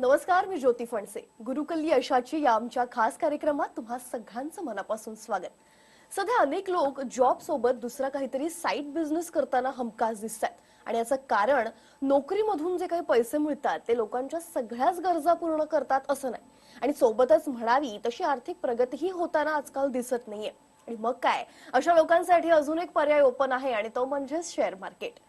नमस्कार मी ज्योती फणसे. गुरुकल्ली यशाची या आमच्या खास कार्यक्रमात तुम्हा सगळ्यांचं मनापासून स्वागत. सध्या अनेक लोक जॉब सोबत दुसरा काहीतरी साईड बिझनेस करताना हमखास दिसतात आणि याचं कारण नोकरीमधून जे काही पैसे मिळतात ते लोकांच्या सगळ्याच गरजा पूर्ण करतात असं नाही. आणि सोबतच म्हणावी तशी आर्थिक प्रगतीही होताना आजकाल दिसत नाहीये. आणि मग काय? अशा लोकांसाठी अजून एक पर्याय ओपन आहे आणि तो म्हणजे शेअर मार्केट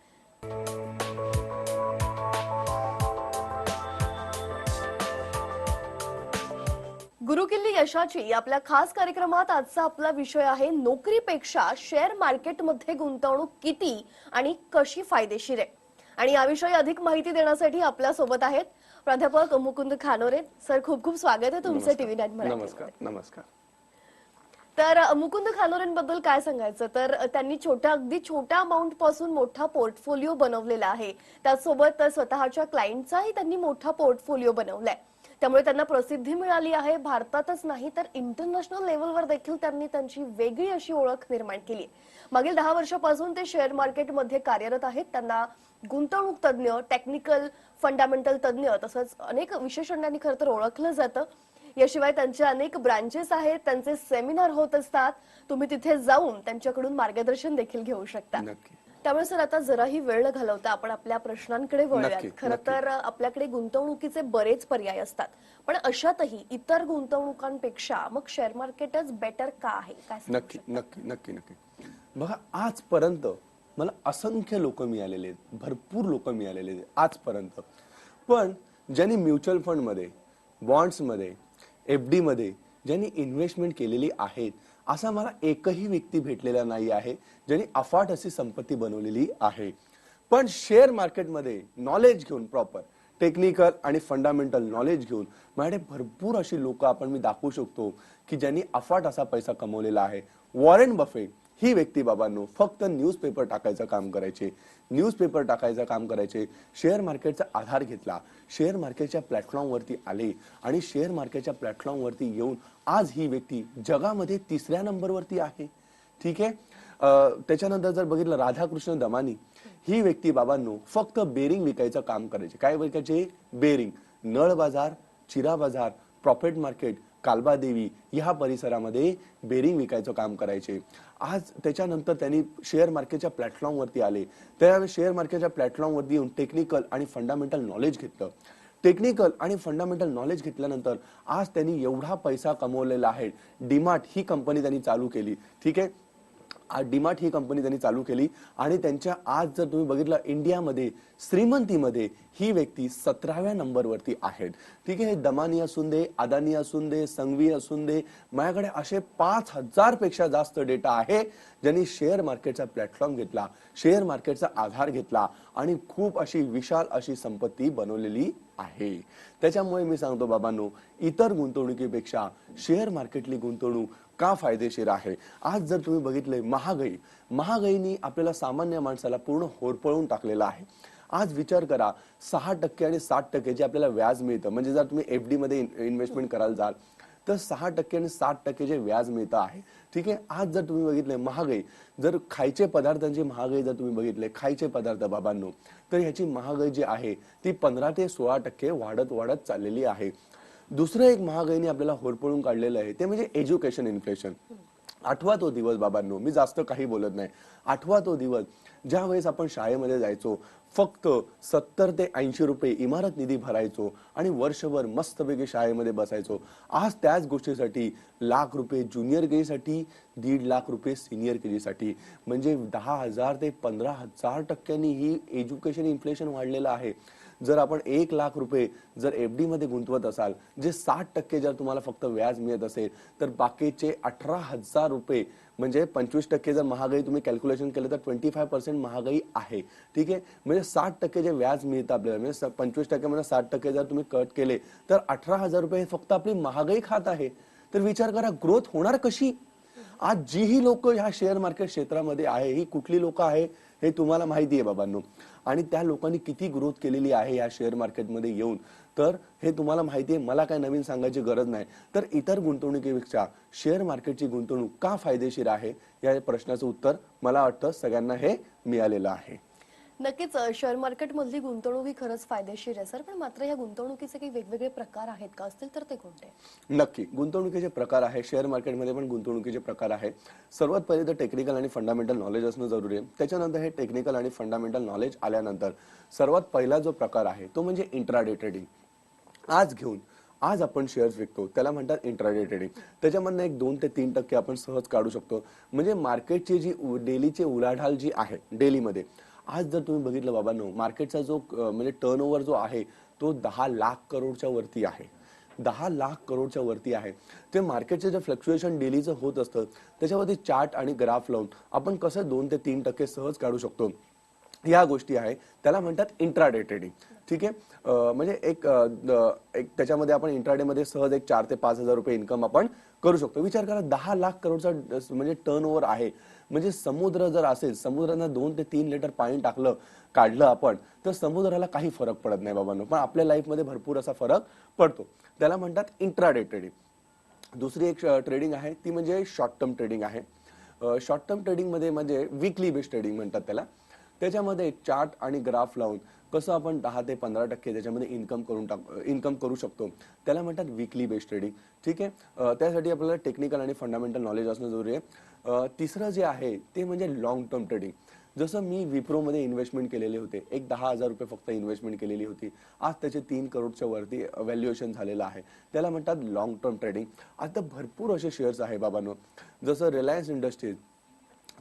गुरुकिल्ली यशाची आपल्या खास कार्यक्रमात आजचा आपला विषय आहे नोकरीपेक्षा शेअर मार्केटमध्ये गुंतवणूक किती आणि कशी फायदेशीर आहे. आणि याविषयी अधिक माहिती देण्यासाठी आपल्यासोबत आहेत प्राध्यापक मुकुंद खानोरे. सर खूप खूप स्वागत आहे तुमचं टीव्ही नाईन नमस्कार तर मुकुंद खानोरेंबद्दल काय सांगायचं? तर त्यांनी छोट्या अगदी छोट्या अमाऊंटपासून मोठा पोर्टफोलिओ बनवलेला आहे. त्याचसोबत स्वतःच्या क्लायंटचाही त्यांनी मोठा पोर्टफोलिओ बनवलाय. त्यामुळे त्यांना प्रसिद्धी मिळाली आहे. भारतातच नाही तर इंटरनॅशनल लेवलवर देखील त्यांनी त्यांची वेगळी अशी ओळख निर्माण केली. मागील दहा वर्षापासून ते शेअर मार्केटमध्ये कार्यरत आहेत. त्यांना गुंतवणूक तज्ज्ञ टेक्निकल फंडामेंटल तज्ज्ञ तसंच अनेक विशेषणांनी खरं तर ओळखलं जातं. याशिवाय त्यांचे अनेक ब्रांचेस आहेत. त्यांचे सेमिनार होत असतात. तुम्ही तिथे जाऊन त्यांच्याकडून मार्गदर्शन देखील घेऊ शकता. त्यामुळे सर आता जराही वेळ न घालवता आपण आपल्या प्रश्नांकडे वळूयात. खरं. तर आपल्याकडे गुंतवणुकीचे बरेच पर्याय असतात. पण अशातही इतर गुंतवणुकांपेक्षा मग शेअर मार्केटच बेटर का आहे? काय नक्की नक्की नक्की नक्की. बघा आजपर्यंत मला असंख्य लोक मिळालेले आहेत. भरपूर लोक मिळालेले आहेत आजपर्यंत. पण ज्यांनी म्युच्युअल फंडमध्ये बॉन्ड्समध्ये एफ डी मध्ये ज्यांनी इन्व्हेस्टमेंट केलेली आहेत असा मला एकही व्यक्ती भेटलेला नाही आहे ज्यांनी अफाट अशी संपत्ती बनवलेली आहे. पण शेअर मार्केटमध्ये नॉलेज घेऊन प्रॉपर टेक्निकल आणि फंडामेंटल नॉलेज घेऊन माझ्याकडे भरपूर अशी लोक आपण मी दाखवू शकतो की ज्यांनी अफाट असा पैसा कमवलेला आहे. वॉरेन बफे ही व्यक्ती बाबांनो फक्त न्यूजपेपर टाकायचं काम करायचे. न्यूजपेपर टाकायचं काम करायचे. शेअर मार्केटचा आधार घेतला. शेअर मार्केटच्या प्लॅटफॉर्मवरती आले आणि शेअर मार्केटच्या प्लॅटफॉर्मवरती येऊन आज ही व्यक्ती जगामध्ये तिसऱ्या नंबरवरती आहे. ठीक आहे? त्याच्यानंतर जर बघितलं राधाकृष्ण दमानी ही व्यक्ती बाबांनो फक्त बेरिंग विकायचं काम करायचे. काय विकायचे? बेरिंग नळ बाजार चिरा बाजार प्रॉफिट मार्केट कालबादेवी ह्या परिसरामध्ये बेरिंग विकायचं काम करायचे. आज त्याच्यानंतर त्यांनी शेअर मार्केटच्या प्लॅटफॉर्मवरती आले. त्या शेअर मार्केटच्या प्लॅटफॉर्मवरती येऊन टेक्निकल आणि फंडामेंटल नॉलेज घेतलं. टेक्निकल आणि फंडामेंटल नॉलेज घेतल्यानंतर आज त्यांनी एवढा पैसा कमवलेला आहे. डीमार्ट ही कंपनी त्यांनी चालू केली. ठीक आहे? डीमार्ट ही कंपनी त्यांनी चालू केली. आणि त्यांच्या आज जर तुम्ही बघितलं इंडियामध्ये श्रीमंतीमध्ये ही व्यक्ती सतराव्या नंबरवरती आहेत. ठीक आहे दमानी असून दे अदानी असून दे संघवी असून दे माझ्याकडे असे पाच हजारपेक्षा जास्त डेटा आहे ज्यांनी शेअर मार्केटचा प्लॅटफॉर्म घेतला शेअर मार्केटचा आधार घेतला आणि खूप अशी विशाल अशी संपत्ती बनवलेली आहे. त्याच्यामुळे मी सांगतो बाबांनो इतर गुंतवणुकीपेक्षा शेअर मार्केटली गुंतवणूक का फायदेशीर आहे. आज जर तुम्ही बघितले महागाई महागाईनी आपल्याला सामान्य माणसाला पूर्ण होरपळून टाकलेला आहे. आज विचार करा सहा टक्के आणि सात टक्के जे आपल्याला व्याज मिळतं म्हणजे जर तुम्ही एफ डी मध्ये इन्व्हेस्टमेंट करायला जाल तर सहा टक्के आणि सात टक्के जे व्याज मिळतं आहे ठीक आहे? आज जर तुम्ही बघितले महागाई जर खायचे पदार्थांची महागाई जर तुम्ही बघितले खायचे पदार्थ बाबांनो तर ह्याची महागाई जी आहे ती पंधरा ते सोळा टक्के वाढत वाढत चाललेली आहे. दुसरं एक महागाईने आपल्याला होरपळून काढलेलं आहे ते म्हणजे एज्युकेशन इन्फ्लेशन आठवा तो दिवस बाबांनो मी जास्त काही बोलत नाही. आठवा तो दिवस ज्या वेळेस आपण शाळेमध्ये जायचो फक्त सत्तर ते ऐंशी रुपये इमारत निधी भरायचो आणि वर्षभर मस्तपैकी शाळेमध्ये बसायचो आज त्याच गोष्टीसाठी लाख रुपये ज्युनियर केजीसाठी दीड लाख रुपये सिनियर केजीसाठी. म्हणजे दहा हजार ते पंधरा हजार टक्क्यांनी ही एज्युकेशन इन्फ्लेशन वाढलेलं आहे. जर आपण एक लाख रुपये जर एफ डी मध्ये गुंतवत असाल जे साठ टक्के जर तुम्हाला फक्त व्याज मिळत असेल तर बाकीचे अठरा हजार रुपये म्हणजे पंचवीस टक्के जर महागाई तुम्ही कॅल्क्युलेशन केलं तर ट्वेंटी फाय पर्सेंट महागाई आहे. ठीक आहे? म्हणजे साठ टक्के जे व्याज मिळतं आपल्याला म्हणजे पंचवीस टक्के म्हणजे साठ टक्के जर तुम्ही कट केले तर अठरा हजार रुपये हे फक्त आपली महागाई खात आहे. तर विचार करा ग्रोथ होणार कशी? आज जी ही लोक ह्या शेअर मार्केट क्षेत्रामध्ये आहे ही कुठली लोक आहे हे तुम्हाला माहिती आहे बाबांनो. आणि त्या लोकांनी किती ग्रोथ केलेली आहे या शेअर मार्केटमध्ये येऊन. तर हे तुम्हाला माहिती आहे मला काय नवीन सांगायची गरज नाही. तर इतर गुंतवणुकीपेक्षा शेअर मार्केटची गुंतवणूक का फायदेशीर आहे या प्रश्नाचं उत्तर मला वाटतं सगळ्यांना हे मिळालेलं आहे. नक्कीच शेअर मार्केटमधली गुंतवणूक ही खरंच फायदेशीर आहे सर. पण मात्र या गुंतवणुकीचे काही वेगवेगळे प्रकार आहेत का? असतील तर ते कोणते? नक्की. गुंतवणुकीचे प्रकार आहे शेअर मार्केटमध्ये पण गुंतवणुकीचे प्रकार आहे सर्वात पहिले तर टेक्निकल आणि फंडामेंटल नॉलेज असणं जरुरी आहे. त्याच्यानंतर हे टेक्निकल आणि फंडामेंटल नॉलेज आल्यानंतर सर्वात पहिला जो प्रकार आहे तो म्हणजे इंट्राडे ट्रेडिंग. आज घेऊन आज आपण शेअर्स विकतो. त्याला म्हणतात इंट्राडे ट्रेडिंग. त्याच्यामधनं एक दोन ते तीन टक्के आपण सहज काढू शकतो. म्हणजे मार्केटची जी डेलीची उलाढाल जी आहे डेलीमध्ये आज जर तुम्ही बघितलं बाबांनो मार्केटचा जो म्हणजे टर्नओव्हर जो आहे तो दहा लाख करोडच्या वरती आहे. दहा लाख करोडच्या वरती आहे. ते मार्केटचे जे फ्लक्च्युएशन डेलीचं होत असतं त्याच्यावरती चार्ट आणि ग्राफ लावून आपण कसं दोन ते तीन टक्के सहज काढू शकतो. या गोष्टी आहे त्याला म्हणतात इंट्राडे ट्रेडिंग ठीक आहे? म्हणजे एक एक त्याच्यामध्ये आपण इंट्राडे मध्ये सहज एक चार ते पाच हजार रुपये इन्कम आपण करू शकतो. विचार करा दहा लाख करोडचा म्हणजे टर्न ओव्हर आहे. म्हणजे समुद्र जर असेल समुद्रानं दोन ते तीन लिटर पाणी टाकलं काढलं आपण तर समुद्राला काही फरक पडत नाही बाबांनो. पण आपल्या लाईफमध्ये भरपूर असा फरक पडतो. त्याला म्हणतात इंट्राडे ट्रेडिंग दुसरी एक ट्रेडिंग आहे ती म्हणजे शॉर्ट टर्म ट्रेडिंग आहे. शॉर्ट टर्म ट्रेडिंगमध्ये म्हणजे विकली बेस्ड ट्रेडिंग म्हणतात त्याला. त्याच्यामध्ये चार्ट आणि ग्राफ लावून कसं आपण दहा ते पंधरा टक्के त्याच्यामध्ये इन्कम करून टाक इन्कम करू शकतो त्याला म्हणतात विकली बेस ट्रेडिंग ठीक आहे? त्यासाठी आपल्याला टेक्निकल आणि फंडामेंटल नॉलेज असणं जरुरी आहे. तिसरं जे आहे ते म्हणजे लॉंग टर्म ट्रेडिंग जसं मी विप्रोमध्ये इन्व्हेस्टमेंट केलेले होते एक दहा हजार रुपये फक्त इन्व्हेस्टमेंट केलेली होती. आज त्याचे तीन करोडच्या वरती व्हॅल्युएशन झालेलं आहे. त्याला म्हणतात लॉंग टर्म ट्रेडिंग आता भरपूर असे शेअर्स आहे बाबांनो. जसं रिलायन्स इंडस्ट्रीज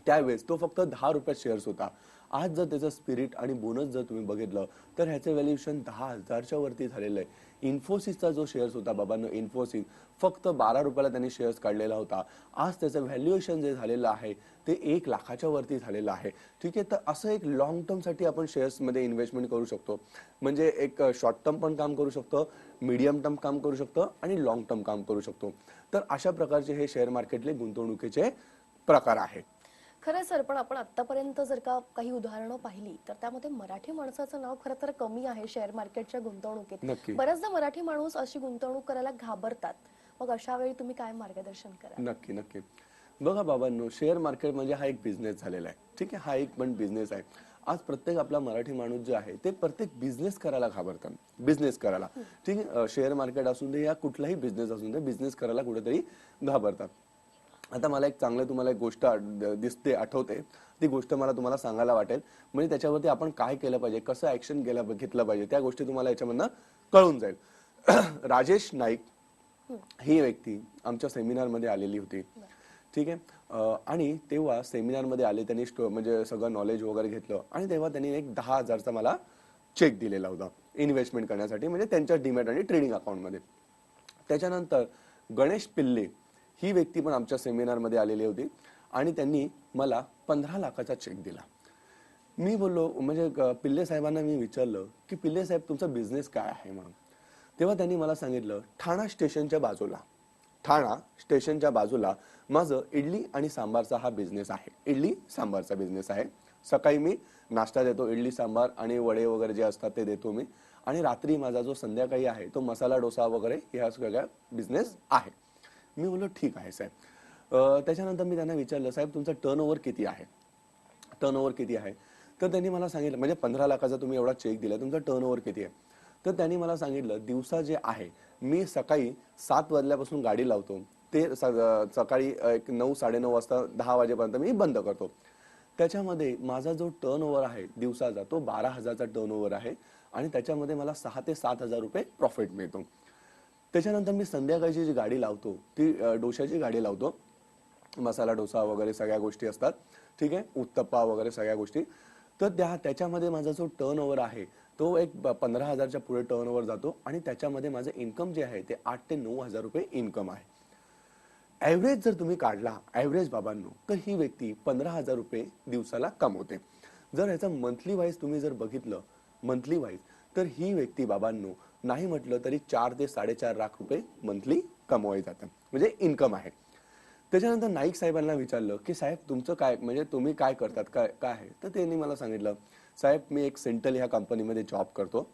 त्यावेळेस तो फक्त दहा रुपयात शेअर्स होता. आज जर त्याचं स्पिरिट आणि बोनस जर तुम्ही बघितलं तर ह्याचं व्हॅल्युएशन दहा हजारच्या वरती झालेलं आहे. इन्फोसिसचा जो शेअर्स होता बाबांनो इन्फोसिस फक्त बारा रुपयाला त्यांनी शेअर्स काढलेला होता. आज त्याचं व्हॅल्युएशन जे झालेलं आहे ते एक लाखाच्या वरती झालेलं आहे. ठीक आहे तर असं एक लॉंग टर्मसाठी आपण शेअर्समध्ये इन्व्हेस्टमेंट करू शकतो. म्हणजे एक शॉर्ट टर्म पण काम करू शकतो मीडियम टर्म काम करू शकतो आणि लॉंग टर्म काम करू शकतो. तर अशा प्रकारचे हे शेअर मार्केटले गुंतवणुकीचे प्रकार आहेत. खरं सर पण आपण आतापर्यंत जर का काही उदाहरणं पाहिली तर त्यामध्ये मराठी माणसाचं नाव खरं तर कमी आहे शेअर मार्केटच्या गुंतवणुकीत. बऱ्याचदा मराठी माणूस अशी गुंतवणूक करायला घाबरतात. मग अशा वेळी तुम्ही काय मार्गदर्शन करा नक्की नक्की. बघा बाबांनो शेअर मार्केट म्हणजे हा एक बिझनेस झालेला आहे. ठीक आहे? हा एक पण बिझनेस आहे. आज प्रत्येक आपला मराठी माणूस जे आहे ते प्रत्येक बिझनेस करायला घाबरतात. बिझनेस करायला. ठीक आहे? शेअर मार्केट असून दे या कुठलाही बिझनेस असून दे बिझनेस करायला कुठेतरी घाबरतात. आता मला एक चांगलं तुम्हाला एक गोष्ट दिसते आठवते. ती गोष्ट मला तुम्हाला सांगायला वाटेल. म्हणजे त्याच्यावरती आपण काय केलं पाहिजे? कसं ऍक्शन केलं घेतलं पाहिजे? त्या गोष्टी तुम्हाला याच्यामधनं कळून जाईल. राजेश नाईक ही व्यक्ती आमच्या सेमिनारमध्ये आलेली होती. ठीक आहे? आणि तेव्हा सेमिनारमध्ये आले त्यांनी म्हणजे सगळं नॉलेज वगैरे घेतलं. आणि तेव्हा त्यांनी एक दहा हजारचा मला चेक दिलेला होता इन्व्हेस्टमेंट करण्यासाठी. म्हणजे त्यांच्या डिमॅट आणि ट्रेडिंग अकाउंटमध्ये त्याच्यानंतर गणेश पिल्ले ही व्यक्ती पण आमच्या सेमिनारमध्ये आलेली होती आणि त्यांनी मला पंधरा लाखाचा चेक दिला. मी बोललो म्हणजे पिल्ले साहेबांना मी विचारलं की पिल्ले साहेब तुमचा बिझनेस काय आहे म्हणून तेव्हा त्यांनी मला सांगितलं ठाणा स्टेशनच्या बाजूला ठाणा स्टेशनच्या बाजूला माझं इडली आणि सांबारचा हा बिझनेस आहे. इडली सांबारचा बिझनेस आहे. सकाळी मी नाश्ता देतो इडली सांबार आणि वडे वगैरे जे असतात ते देतो मी. आणि रात्री माझा जो संध्याकाळी आहे तो मसाला डोसा वगैरे ह्या सगळ्या बिझनेस आहे. मी बोललो ठीक आहे साहेब. त्याच्यानंतर मी त्यांना विचारलं साहेब तुमचा टर्न ओव्हर किती आहे? टर्न ओव्हर किती आहे? तर त्यांनी मला सांगितलं म्हणजे पंधरा लाखाचा तुम्ही एवढा चेक दिला तुमचा टर्न ओव्हर किती आहे? तर त्यांनी मला सांगितलं दिवसा जे आहे मी सकाळी सात वाजल्यापासून गाडी लावतो. ते सकाळी एक नऊ साडेनऊ वाजता दहा वाजेपर्यंत मी बंद करतो. त्याच्यामध्ये माझा जो टर्न ओव्हर आहे दिवसाचा तो बारा हजारचा टर्न ओव्हर आहे आणि त्याच्यामध्ये मला सहा ते सात हजार रुपये प्रॉफिट मिळतो. त्याच्यानंतर मी संध्याकाळची जी गाडी लावतो ती डोशाची गाडी लावतो. मसाला डोसा वगैरे सगळ्या गोष्टी असतात. ठीक आहे? उत्तप्पा वगैरे सगळ्या गोष्टी. तर त्या त्याच्यामध्ये माझा जो टर्न ओव्हर आहे तो एक पंधरा हजारच्या पुढे टर्न ओव्हर जातो आणि त्याच्यामध्ये माझं इन्कम जे आहे ते आठ ते नऊ हजार रुपये इन्कम आहे. ॲव्हरेज जर तुम्ही काढला ॲव्हरेज बाबांनो तर ही व्यक्ती पंधरा हजार रुपये दिवसाला कमवते. जर ह्याचं मंथली वाईज तुम्ही जर बघितलं मंथली वाईज तर ही व्यक्ती बाबांनो नाही म्हटलं तरी चार ते साडेचार लाख रुपये मंथली कमवाई जातं म्हणजे इन्कम आहे. त्याच्यानंतर नाईक साहेबांना विचारलं की साहेब तुमचं काय म्हणजे तुम्ही काय करतात? काय काय आहे? तर त्यांनी मला सांगितलं साहेब मी एक सेंट्रल ह्या कंपनीमध्ये जॉब करतो.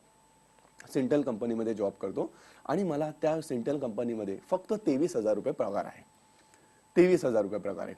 सेंट्रल कंपनीमध्ये जॉब करतो आणि मला त्या सेंट्रल कंपनीमध्ये फक्त तेवीस हजार रुपये पगार आहे. तेवीस हजार रुपये पगार आहे.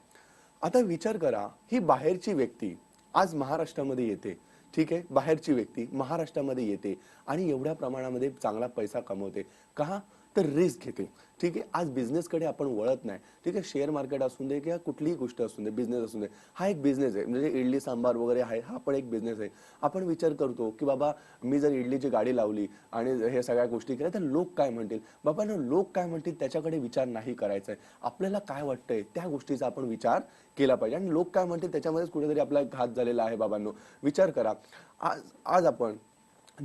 आता विचार करा ही बाहेरची व्यक्ती आज महाराष्ट्रामध्ये येते. ठीक आहे? बाहेरची व्यक्ती महाराष्ट्रामध्ये येते आणि एवढ्या प्रमाणामध्ये चांगला पैसा कमवते. का? तर रिस्क घेते. ठीक आहे आज बिझनेसकडे आपण वळत नाही. ठीक आहे शेअर मार्केट असू दे किंवा कुठलीही गोष्ट असू दे बिझनेस असू दे हा एक बिझनेस आहे. म्हणजे इडली सांबार वगैरे आहे हा पण एक बिझनेस आहे. आपण विचार करतो की बाबा मी जर इडलीची गाडी लावली आणि हे सगळ्या गोष्टी केल्या तर लोक काय म्हणतील? बाबा ना लोक काय म्हणतील? त्याच्याकडे विचार नाही करायचा आहे. आपल्याला काय वाटतंय? त्या गोष्टीचा आपण विचार केला पाहिजे. आणि लोक काय म्हणतील? त्याच्यामध्येच कुठेतरी आपला घात झालेला आहे बाबांनो. विचार करा. आज आज आपण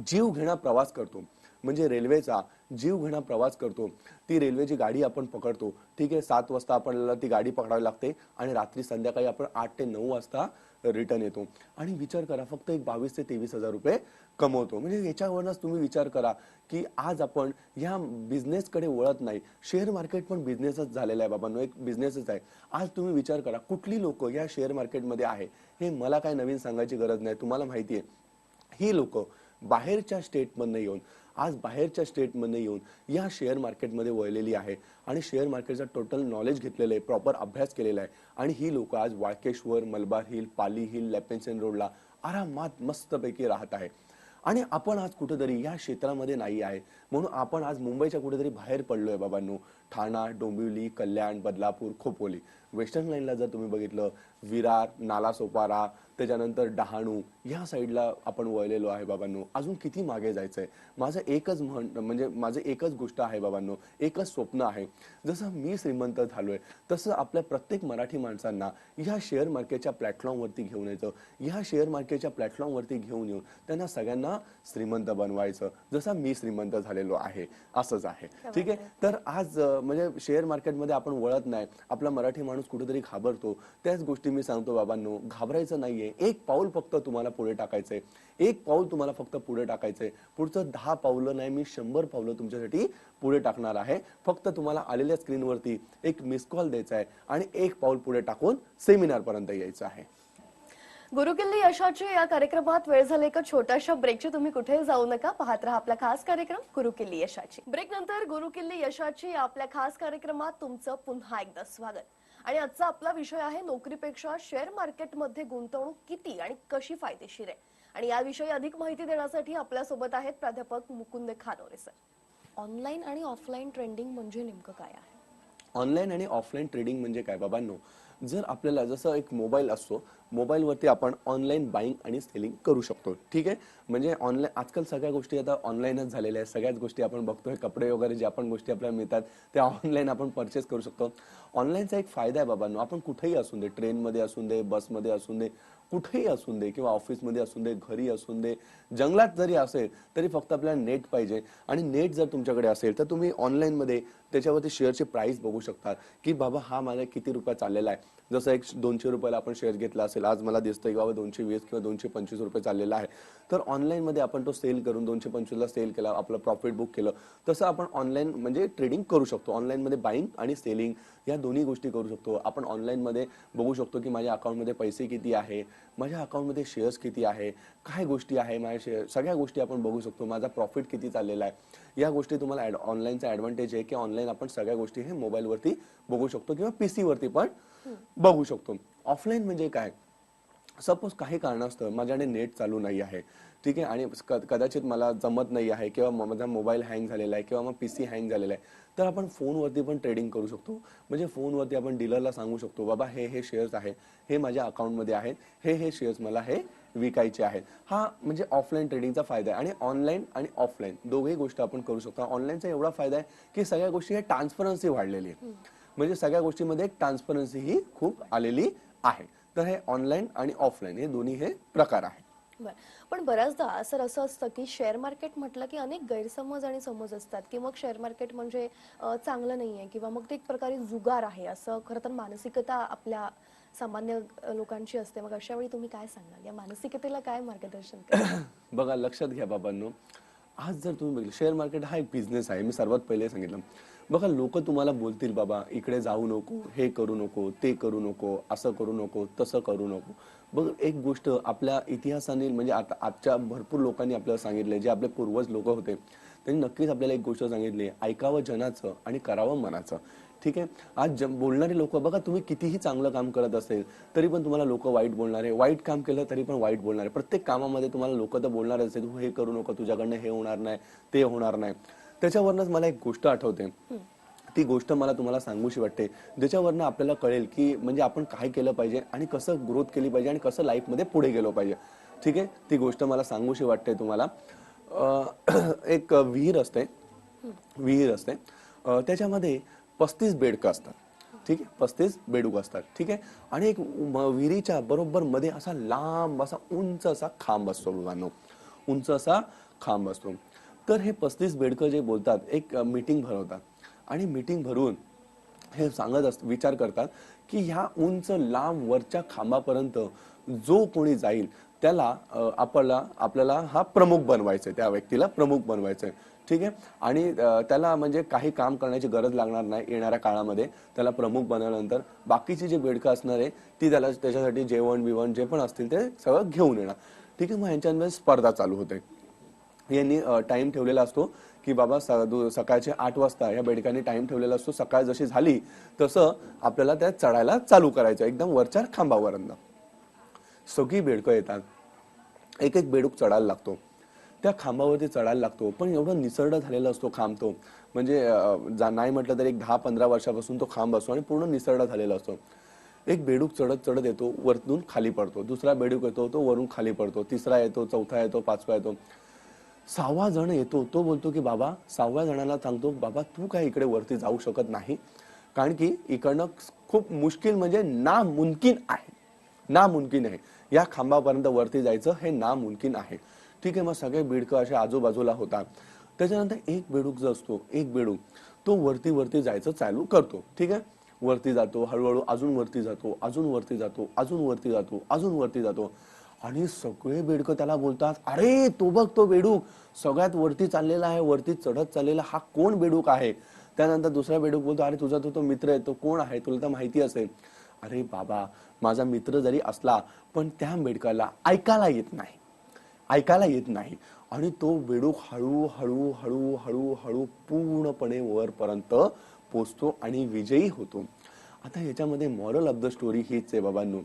जीव घेणा प्रवास करतो. म्हणजे रेल्वेचा जीवघेणा प्रवास करतो. ती रेल्वेची गाडी आपण पकडतो. ठीक आहे सात वाजता आपल्याला ती गाडी पकडावी लागते आणि रात्री संध्याकाळी आपण आठ ते नऊ वाजता रिटर्न येतो. आणि विचार करा फक्त एक बावीस ते तेवीस हजार रुपये कमवतो. म्हणजे याच्यावरच तुम्ही विचार करा की आज आपण ह्या बिझनेसकडे वळत नाही. शेअर मार्केट पण बिझनेसच झालेला आहे बाबांनो एक बिझनेसच आहे. आज तुम्ही विचार करा कुठली लोक या शेअर मार्केटमध्ये आहे? हे मला काय नवीन सांगायची गरज नाही तुम्हाला माहिती आहे. ही लोक बाहेरच्या स्टेटमधनं येऊन आज बाहेरच्या स्टेटमध्ये येऊन या शेअर मार्केटमध्ये वळलेली आहे आणि शेअर मार्केटचा टोटल नॉलेज घेतलेलं आहे प्रॉपर अभ्यास केलेला आहे. आणि ही लोक आज वाळकेश्वर मलबार हिल पाली हिल लेपेन्सेन रोडला आरामात मस्तपैकी राहत आहे. आणि आपण आज कुठेतरी या क्षेत्रामध्ये नाही आहे. म्हणून आपण आज मुंबईच्या कुठेतरी बाहेर पडलोय बाबांनो. ठाणा डोंबिवली कल्याण बदलापूर खोपोली. वेस्टर्न लाईनला जर तुम्ही बघितलं विरार नालासोपारा त्याच्यानंतर डहाणू या साईडला आपण वळलेलो आहे बाबांनो. अजून किती मागे जायचंय? माझं एकच म्हण म्हणजे माझं एकच गोष्ट आहे बाबांनो एकच स्वप्न आहे. जसं मी श्रीमंत झालोय तसं आपल्या प्रत्येक मराठी माणसांना ह्या शेअर मार्केटच्या प्लॅटफॉर्मवरती घेऊन यायचं. ह्या शेअर मार्केटच्या प्लॅटफॉर्मवरती घेऊन येऊन त्यांना सगळ्यांना श्रीमंत बनवायचं. जसं मी श्रीमंत झालेलो आहे असंच आहे. ठीक आहे? तर आज म्हणजे शेअर मार्केटमध्ये आपण वळत नाही. आपला मराठी माणूस कुठेतरी घाबरतो. त्याच गोष्टी मी सांगतो बाबांनो घाबरायचं नाहीये. एक पाऊल फक्त तुम्हाला पुढे टाकायचंय. एक पाऊल तुम्हाला फक्त पुढे टाकायचंय. पुढचं दहा पावलं नाही मी शंभर पावलं तुमच्यासाठी पुढे टाकणार आहे. फक्त तुम्हाला आलेल्या स्क्रीनवरती एक मिस कॉल द्यायचा आहे आणि एक पाऊल पुढे टाकून सेमिनार पर्यंत यायचं आहे. गुरुकिल्ली यशाची या कार्यक्रमात वेळ झाली एका छोट्याशा ब्रेकची तुम्ही कुठे जाऊ नका. पाहत राहा आपला खास कार्यक्रम गुरुकिल्ली यशाची. ब्रेक नंतर गुरुकिल्ली यशाची या आपल्या खास कार्यक्रमात तुमचं पुन्हा एकदा स्वागत. आणि आजचा आपला विषय आहे नोकरीपेक्षा शेअर मार्केटमध्ये गुंतवणूक किती आणि कशी फायदेशीर आहे? आणि याविषयी अधिक माहिती देण्यासाठी आपल्यासोबत आहेत प्राध्यापक मुकुंद खानोरे सर ऑनलाईन आणि ऑफलाईन ट्रेंडिंग म्हणजे नेमकं काय आहे? ऑनलाईन आणि ऑफलाईन ट्रेडिंग म्हणजे काय बाबांनो? जर आपल्याला जसं एक मोबाईल असतो मोबाईलवरती आपण ऑनलाईन बाईंग आणि सेलिंग करू शकतो. ठीक आहे? म्हणजे ऑनलाईन आजकाल सगळ्या गोष्टी आता ऑनलाईनच झालेल्या आहेत. सगळ्याच गोष्टी आपण बघतोय. कपडे वगैरे ज्या पण गोष्टी आपल्याला मिळतात त्या ऑनलाईन आपण परचेस करू शकतो. ऑनलाईनचा एक फायदा आहे बाबांनो. आपण कुठेही असून दे ट्रेनमध्ये असून दे बसमध्ये असून दे कुठेही असून दे किंवा ऑफिसमध्ये असून दे घरी असून दे जंगलात जरी असेल तरी फक्त आपल्याला नेट पाहिजे. आणि नेट जर तुमच्याकडे असेल तर तुम्ही ऑनलाईनमध्ये त्याच्यावरती शेअरची प्राइस बघू शकतात. की बाबा हा माझा किती रुपये चाललेला आहे. जसं एक दोनशे रुपयाला आपण शेअर घेतला असेल आज मला दिसतं की बाबा दोनशे वीस किंवा दोनशे पंचवीस रुपये चाललेला आहे. तर ऑनलाईनमध्ये आपण तो सेल करून दोनशे पंचवीसला सेल केला आपलं प्रॉफिट बुक केलं. तसं आपण ऑनलाईन म्हणजे ट्रेडिंग करू शकतो. ऑनलाईनमध्ये बाईंग आणि सेलिंग या दोन्ही गोष्टी करू शकतो. आपण ऑनलाईनमध्ये बघू शकतो की माझ्या अकाउंटमध्ये पैसे किती आहे माझ्या अकाउंटमध्ये शेअर्स किती आहे काय गोष्टी आहे माझ्या शेअर सगळ्या गोष्टी आपण बघू शकतो. माझा प्रॉफिट किती चाललेला आहे. या गोष्टी तुम्हाला ऍड ऑनलाईनचा ऍडव्हान्टेज आहे की ऑनलाईन आपण सगळ्या गोष्टी हे मोबाईलवरती बघू शकतो किंवा पीसी वरती पण बघू शकतो. ऑफलाईन म्हणजे काय? सपोज काही कारणास्तव माझ्याकडे नेट चालू नाही आहे. ठीक आहे? आणि क- कदाचित मला जमत नाही आहे किंवा माझा मोबाईल हँग झालेला आहे किंवा मग पी सी हँग झालेला आहे. तर आपण फोनवरती पण ट्रेडिंग करू शकतो. म्हणजे फोनवरती आपण डीलरला सांगू शकतो बाबा हे हे शेअर्स आहे. हे माझ्या अकाउंटमध्ये आहेत. हे हे शेअर्स मला हे विकायचे आहेत. हा म्हणजे ऑफलाईन ट्रेडिंगचा फायदा आहे. आणि ऑनलाईन आणि ऑफलाईन दोघेही गोष्टी आपण करू शकतो. ऑनलाईनचा एवढा फायदा आहे की सगळ्या गोष्टी हे ट्रान्सपरन्सी वाढलेली आहे म्हणजे सगळ्या गोष्टीमध्ये एक ट्रान्सपरन्सी ही खूप आलेली आहे. तर हे ऑनलाईन आणि ऑफलाईन हे दोन्ही हे प्रकार आहे बर. पण बऱ्याचदा सर असं असतं की शेअर मार्केट म्हटलं की अनेक गैरसमज आणि समज असतात की मग शेअर मार्केट म्हणजे चांगलं नाहीये किंवा मग ते एक प्रकारे जुगार आहे. असं खरं तर मानसिकता आपल्या सामान्य लोकांची असते. मग अशा वेळी तुम्ही काय सांगाल? या मानसिकतेला काय मार्गदर्शन कराल? बघा लक्षात घ्या बाबांनो. आज जर तुम्ही बघितलं शेअर मार्केट हा एक बिझनेस आहे. मी सर्वात पहिले सांगितलं. बघा लोक तुम्हाला बोलतील बाबा इकडे जाऊ नको हे करू नको ते करू नको असं करू नको तसं करू नको. बघ एक गोष्ट आपल्या इतिहासाने म्हणजे आता आजच्या भरपूर लोकांनी आपल्याला सांगितले जे आपले पूर्वज लोक होते त्यांनी नक्कीच आपल्याला एक गोष्ट सांगितली ऐकावं जनाचं आणि करावं मनाचं. ठीक आहे? आज बोलणारे लोक बघा तुम्ही कितीही चांगलं काम करत असेल तरी पण तुम्हाला लोक वाईट बोलणारे वाईट काम केलं तरी पण वाईट बोलणारे. प्रत्येक कामामध्ये तुम्हाला लोक तर बोलणार असेल तू हे करू नको तुझ्याकडनं हे होणार नाही ते होणार नाही. त्याच्यावरनच मला एक गोष्ट आठवते. ती गोष्ट मला तुम्हाला सांगूशी वाटते. ज्याच्यावरनं आपल्याला कळेल की म्हणजे आपण काय केलं पाहिजे आणि कसं ग्रोथ केली पाहिजे आणि कसं लाईफमध्ये पुढे गेलो पाहिजे. ठीक आहे? ती गोष्ट मला सांगूशी वाटते तुम्हाला. एक विहीर असते. विहीर असते. त्याच्यामध्ये पस्तीस बेडकं असतात. ठीक आहे? पस्तीस बेडूक असतात. ठीक आहे? आणि एक म- विहिरीच्या बरोबर मध्ये असा लांब असा उंच असा खांब असतो मुलांनो उंच असा खांब असतो. तर हे पस्तीस बेडकं जे बोलतात एक मीटिंग भरवतात. आणि मीटिंग भरून हे सांगत अस विचार करतात की ह्या उंच लांब वरच्या खांबापर्यंत जो कोणी जाईल त्याला आपल्याला आपल्याला हा प्रमुख बनवायचा आहे त्या व्यक्तीला प्रमुख बनवायचं आहे ठीक आहे? आणि त्याला म्हणजे काही काम करण्याची गरज लागणार नाही येणाऱ्या काळामध्ये. त्याला प्रमुख बनवल्यानंतर बाकीची जी बेडकं असणार आहे ती त्याला त्याच्यासाठी जेवण बिवण जे पण असतील ते सगळं घेऊन येणार. ठीक आहे? मग यांच्यामध्ये स्पर्धा चालू होते. यांनी टाइम ठेवलेला असतो की बाबा स- दु- सकाळचे आठ वाजता या बेडकांनी टाइम ठेवलेला असतो. सकाळ जशी झाली तसं आपल्याला त्या चढायला चालू करायचं एकदम वरच्या खांबावरनं. सगळी बेडकं येतात. एक एक बेडूक चढायला लागतो. त्या खांबावरती चढायला लागतो. पण एवढं निसरडा झालेला असतो खांब तो. म्हणजे जा- नाही म्हटलं तर एक दहा पंधरा वर्षापासून तो खांब असतो आणि पूर्ण निसरडा झालेला असतो. एक बेडूक चढत चढत येतो वरतून खाली पडतो. दुसरा बेडूक येतो तो वरून खाली पडतो. तिसरा येतो चौथा येतो पाचवा येतो. सहावा जण येतो तो बोलतो की बाबा सहाव्या जणाला सांगतो बाबा तू काय इकडे वरती जाऊ शकत नाही. कारण की इकडनं खूप मुश्किल म्हणजे नामुमकिन आहे. नामुमकिन आहे. या खांबापर्यंत वरती जायचं हे नामुमकिन आहे. ठीक आहे मग सगळे बेडकं असे आजूबाजूला होतात. त्याच्यानंतर एक बेडूक जो असतो एक बेडूक तो वरती वरती जायचं चालू करतो. ठीक आहे? वरती जातो हळूहळू अजून वरती जातो अजून वरती जातो अजून वरती जातो अजून वरती जातो. आणि सगळे बेडकं त्याला बोलतात अरे तो बघ तो बेडूक. सगळ्यात वरती चाललेला आहे वरती चढत चाललेला हा कोण बेडूक आहे? त्यानंतर दुसरा बेडूक बोलतो अरे तुझा तो तो मित्र आहे तो कोण आहे? तुला तर माहिती असेल. अरे बाबा माझा मित्र जरी असला पण त्या बेडकाला ऐकायला येत नाही. ऐकायला येत नाही. आणि तो वेडूक हळू हळू हळू हळू हळू पूर्णपणे वरपर्यंत पोचतो आणि विजयी होतो. आता याच्यामध्ये मॉरल ऑफ द स्टोरी हीच आहे बाबांनो.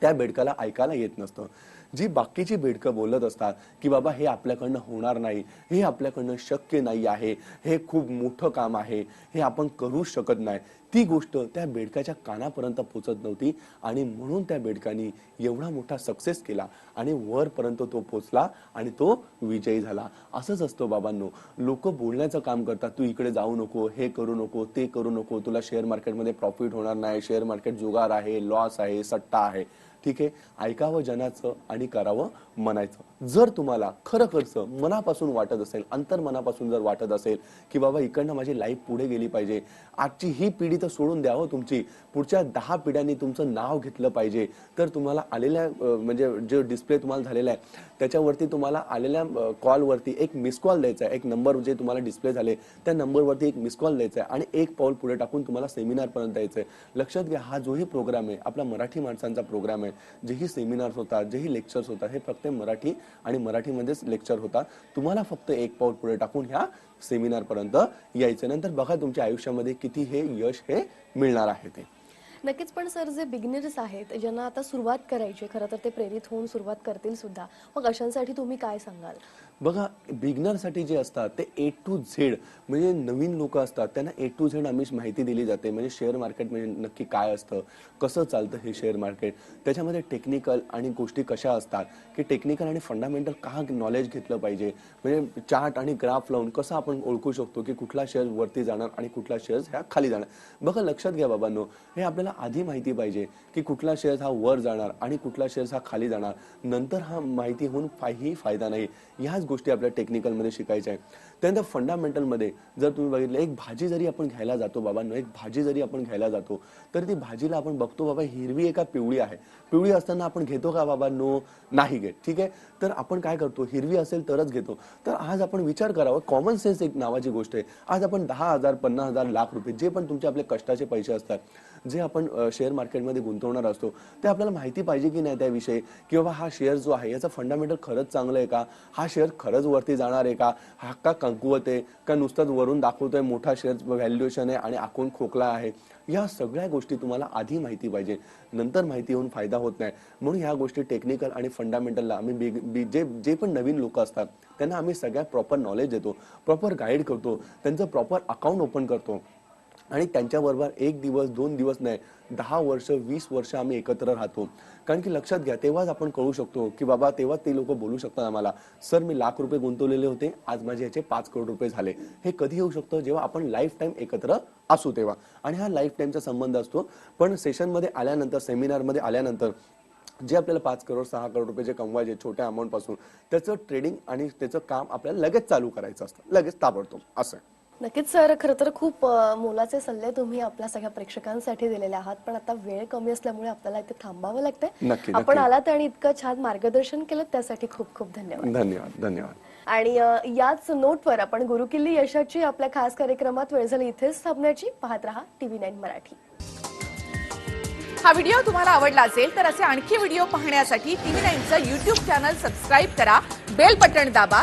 त्या बेडकाला ऐकायला येत नसतं. जी बाकीची बेडकं बोलत असतात की बाबा हे आपल्याकडनं होणार नाही हे आपल्याकडनं शक्य नाही आहे हे खूप मोठं काम आहे हे आपण करू शकत नाही. ती गोष्ट त्या बेडकाच्या कानापर्यंत पोचत नव्हती आणि म्हणून त्या बेडकानी एवढा मोठा सक्सेस केला आणि वरपर्यंत तो पोचला आणि तो विजयी झाला. असंच असतो बाबांनो. लोक बोलण्याचं काम करतात तू इकडे जाऊ नको हे करू नको ते करू नको तुला शेअर मार्केटमध्ये प्रॉफिट होणार नाही शेअर मार्केट जुगार आहे लॉस आहे सट्टा आहे. ठीक आहे? ऐकावं जनाचं आणि करावं मनायचं जर तुम्हाला खरखरचं मनापासून वाटत असेल अंतर मनापासून जर वाटत असेल की बाबा इकडनं माझी लाईफ पुढे गेली पाहिजे आजची ही पिढी तर सोडून द्यावं तुमची. पुढच्या दहा पिढ्यांनी तुमचं नाव घेतलं पाहिजे. तर तुम्हाला आलेल्या म्हणजे जे डिस्प्ले तुम्हाला झालेला आहे त्याच्यावरती तुम्हाला आलेल्या कॉलवरती एक मिस कॉल द्यायचा आहे. एक नंबर जे तुम्हाला डिस्प्ले झाले त्या नंबरवरती एक मिस कॉल द्यायचा आहे आणि एक पाऊल पुढे टाकून तुम्हाला सेमिनारपर्यंत द्यायचं आहे. लक्षात घ्या हा जोही प्रोग्राम आहे आपला मराठी माणसांचा प्रोग्राम आहे जेही सेमिनार्स होतात जेही लेक्चर्स होतात हे फक्त मराठी आणि मराठीमध्येच लेक्चर होतात. तुम्हाला फक्त एक पाऊल पुढे टाकून ह्या सेमिनार पर्यंत यायचं नंतर बघा तुमच्या आयुष्यामध्ये किती हे यश हे मिळणार आहे ते. नक्कीच पण सर जे बिगिनर्स आहेत ज्यांना आता सुरुवात करायची खरं तर ते प्रेरित होऊन सुरुवात करतील सुद्धा. मग अशांसाठी तुम्ही काय सांगाल? बघा बिगनरसाठी जे असतात ते ए टू झेड म्हणजे नवीन लोक असतात त्यांना ए टू झेड आम्ही माहिती दिली जाते. म्हणजे शेअर मार्केट म्हणजे नक्की काय असतं कसं चालतं हे शेअर मार्केट त्याच्यामध्ये टेक्निकल आणि गोष्टी कशा असतात की टेक्निकल आणि फंडामेंटल का नॉलेज घेतलं पाहिजे? म्हणजे चार्ट आणि ग्राफ लावून कसं आपण ओळखू शकतो की कुठला शेअर वरती जाणार आणि कुठला शेअर ह्या खाली जाणार? बघा लक्षात घ्या बाबांनो हे आपल्याला आधी माहिती पाहिजे की कुठला शेअर हा वर जाणार आणि कुठला शेअर हा खाली जाणार. नंतर हा माहिती होऊन काही फायदा नाही. ह्याच गोष्टी आपल्या टेक्निकलमध्ये शिकायच्या आहेत. त्यानंतर फंडामेंटलमध्ये जर तुम्ही बघितलं एक भाजी जरी आपण घ्यायला जातो बाबांनो एक भाजी जरी आपण घ्यायला जातो तर ती भाजीला आपण बघतो बाबा हिरवी एका पिवळी आहे. पिवळी असताना आपण घेतो का बाबा नो नाही घेत. ठीक आहे? तर आपण काय करतो? हिरवी असेल तरच घेतो. तर आज आपण विचार करावा कॉमन सेन्स एक नावाची गोष्ट आहे. आज आपण दहा हजार पन्नास हजार लाख रुपये जे पण तुमचे आपले कष्टाचे पैसे असतात जे आपण शेअर मार्केटमध्ये गुंतवणार असतो ते आपल्याला माहिती पाहिजे की नाही त्याविषयी? किंवा हा शेअर जो आहे याचा फंडामेंटल खरंच चांगलं आहे का? हा शेअर खरंच वरती जाणार आहे का? हा का कंकुवत आहे? का नुसतंच वरून दाखवतोय मोठा शेअर व्हॅल्युएशन आहे आणि आकून खोकला आहे? या सगळ्या गोष्टी तुम्हाला आधी माहिती पाहिजे. नंतर माहिती होऊन फायदा होत नाही. म्हणून ह्या गोष्टी टेक्निकल आणि फंडामेंटलला आम्ही बी- जे जे पण नवीन लोक असतात त्यांना आम्ही सगळ्या प्रॉपर नॉलेज देतो प्रॉपर गाईड करतो त्यांचं प्रॉपर अकाउंट ओपन करतो. आणि त्यांच्याबरोबर एक दिवस दोन दिवस नाही दहा वर्ष वीस वर्ष आम्ही एकत्र राहतो. कारण की लक्षात घ्या तेव्हाच आपण कळू शकतो की बाबा तेव्हा ते लोक बोलू शकतात आम्हाला. सर मी लाख रुपये गुंतवलेले होते आज माझे याचे पाच करोड रुपये झाले. हे कधी येऊ शकतं? जेव्हा आपण लाईफ टाईम एकत्र असू तेव्हा. आणि हा लाईफ टाईमचा संबंध असतो. पण सेशनमध्ये आल्यानंतर सेमिनारमध्ये आल्यानंतर जे आपल्याला पाच करोड सहा करोड रुपये जे कमवायचे छोट्या अमाऊंटपासून त्याचं ट्रेडिंग आणि त्याचं काम आपल्याला लगेच चालू करायचं असतं. लगेच ताबडतोब. असं नक्कीच सर. खरं तर खूप अ, मोलाचे सल्ले तुम्ही आपल्या सगळ्या प्रेक्षकांसाठी दिलेले आहात. पण आता वेळ कमी असल्यामुळे आपल्याला इथे थांबावं लागतंय. आपण नक्की. आलात आणि इतकं छान मार्गदर्शन केलं त्यासाठी खूप खूप धन्यवाद. धन्यवाद धन्यवाद. आणि अ, याच नोटवर आपण गुरुकिल्ली यशाची आपल्या खास कार्यक्रमात वेळ झाली इथेच थांबण्याची. पाहत रहा टीव्ही नाईन मराठी. हा व्हिडिओ तुम्हाला आवडला असेल तर असे आणखी व्हिडिओ पाहण्यासाठी टीव्ही नाईनचं युट्यूब चॅनल सबस्क्राईब करा. बेल बटण दाबा.